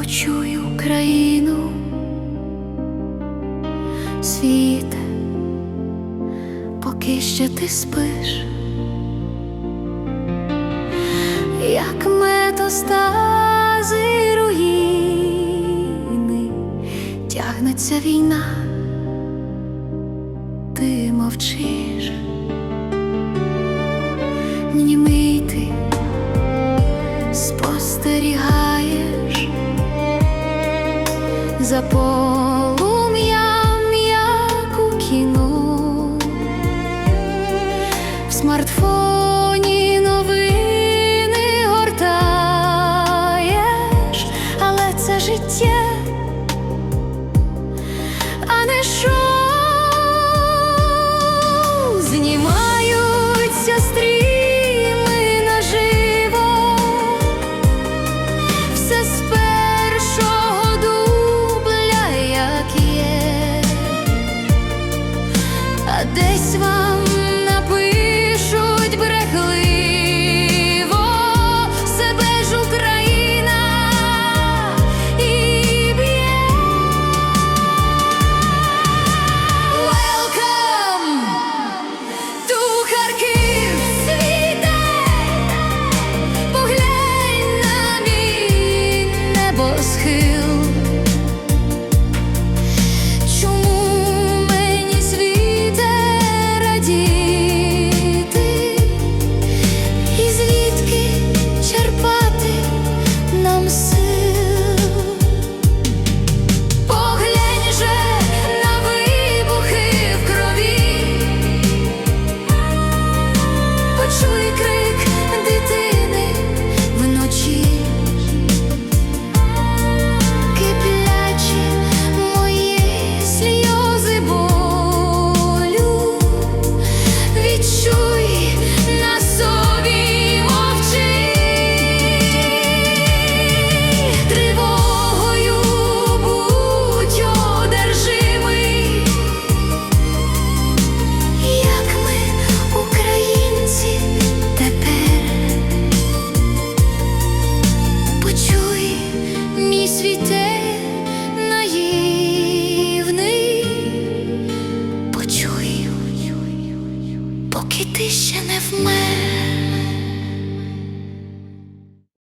почуй Україну, світе, поки ще ти спиш, як метастази руїни, тягнеться війна, ти мовчиш, німий за полум'ям, як у кіно, в смартфоні новини гортаєш, але це життя, а не шоу десь вам напишуть брехливо, себе ж Україна і б'є. Welcome to Харків, поглянь на мій небосхил. Поки ти ще не вмер.